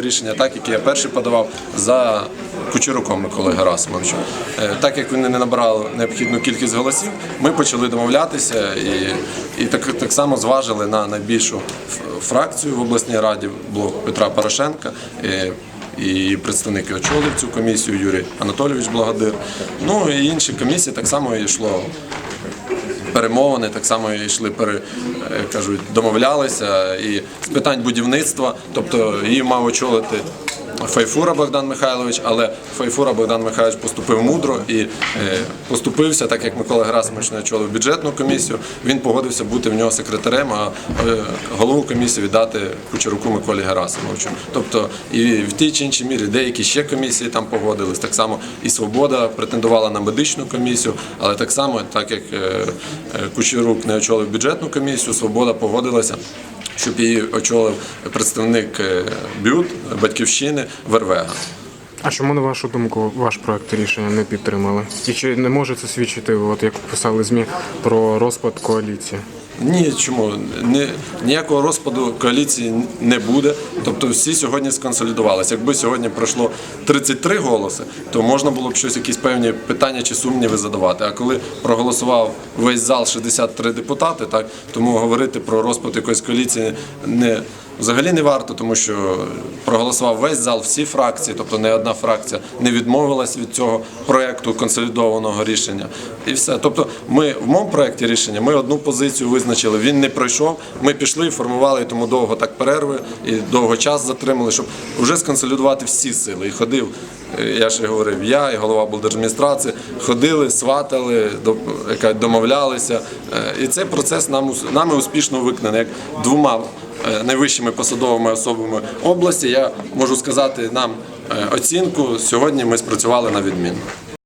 Рішення, так яке я перший подавав за Кучеруком Миколою Герасимовичем. Е, Так як вони не набрали необхідну кількість голосів, ми почали домовлятися і, і так, так само зважили на найбільшу фракцію в обласній раді блок Петра Порошенка. Е, І представники очолив цю комісію Юрій Анатолійович Благодир. Ну і інші комісії так само йшло перемовини, так само йшли пере, кажуть, домовлялися і з питань будівництва, тобто її мав очолити. Файфура Богдан Михайлович, але Файфура Богдан Михайлович поступив мудро і е, поступився, так як Микола Герасимович не очолив бюджетну комісію. Він погодився бути в нього секретарем, а е, голову комісії віддати Кучеруку Миколі Герасимовичу. Тобто і в тій чи іншій мірі деякі ще комісії там погодились. Так само і Свобода претендувала на медичну комісію, але так само, так як е, Кучерук не очолив бюджетну комісію, Свобода погодилася щоб її очолив представник бюд БЮТ батьківщини Вервега. А чому, на вашу думку, ваш проект рішення не підтримали? І чи не може це свідчити, от як писали ЗМІ, про розпад коаліції? Ні, чому Ні, ніякого розпаду коаліції не буде. Тобто всі сьогодні сконсолідувалися. Якби сьогодні пройшло 33 голоси, то можна було б щось, якісь певні питання чи сумніви задавати. А коли проголосував весь зал 63 депутати, так тому говорити про розпад якоїсь коаліції не. Взагалі не варто, тому що проголосував весь зал, всі фракції, тобто не одна фракція не відмовилась від цього проекту консолідованого рішення. І все. Тобто, ми в моєму проєкті рішення ми одну позицію визначили. Він не пройшов. Ми пішли формували тому довго так перерви і довго час затримали, щоб вже сконсолідувати всі сили. І ходив. е, Я і говорив, я і голова облдержадміністрації ходили, сватали, домовлялися. Е, І цей процес нам нами успішно виконаний як двома е, найвищими посадовими особами області. Я можу сказати нам оцінку. Сьогодні ми спрацювали на відмінно.